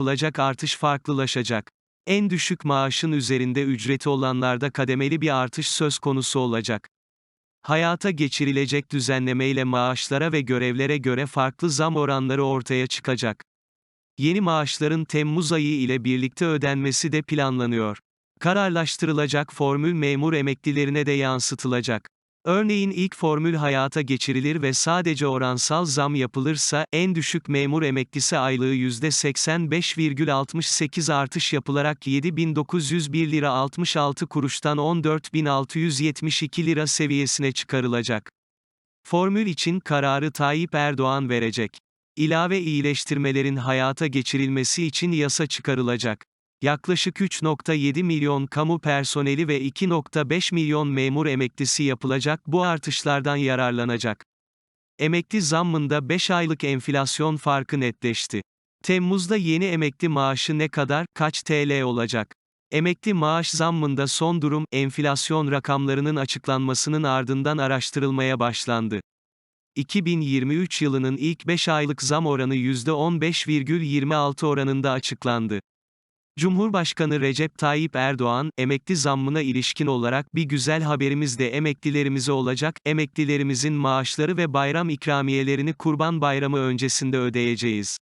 yapılacak artış farklılaşacak. En düşük maaşın üzerinde ücreti olanlarda kademeli bir artış söz konusu olacak. Hayata geçirilecek düzenlemeyle maaşlara ve görevlere göre farklı zam oranları ortaya çıkacak. Yeni maaşların Temmuz ayı ile birlikte ödenmesi de planlanıyor. Kararlaştırılacak formül memur emeklilerine de yansıtılacak. Örneğin ilk formül hayata geçirilir ve sadece oransal zam yapılırsa, en düşük memur emeklisi aylığı %85,68 artış yapılarak 7.901 lira 66 kuruştan 14.672 lira seviyesine çıkarılacak. Formül için kararı Tayyip Erdoğan verecek. İlave iyileştirmelerin hayata geçirilmesi için yasa çıkarılacak. Yaklaşık 3.7 milyon kamu personeli ve 2.5 milyon memur emeklisi yapılacak bu artışlardan yararlanacak. Emekli zammında 5 aylık enflasyon farkı netleşti. Temmuz'da yeni emekli maaşı ne kadar, kaç TL olacak? Emekli maaş zammında son durum, enflasyon rakamlarının açıklanmasının ardından araştırılmaya başlandı. 2023 yılının ilk 5 aylık zam oranı %15,26 oranında açıklandı. Cumhurbaşkanı Recep Tayyip Erdoğan, emekli zammına ilişkin olarak bir güzel haberimiz de emeklilerimize olacak, emeklilerimizin maaşları ve bayram ikramiyelerini Kurban Bayramı öncesinde ödeyeceğiz.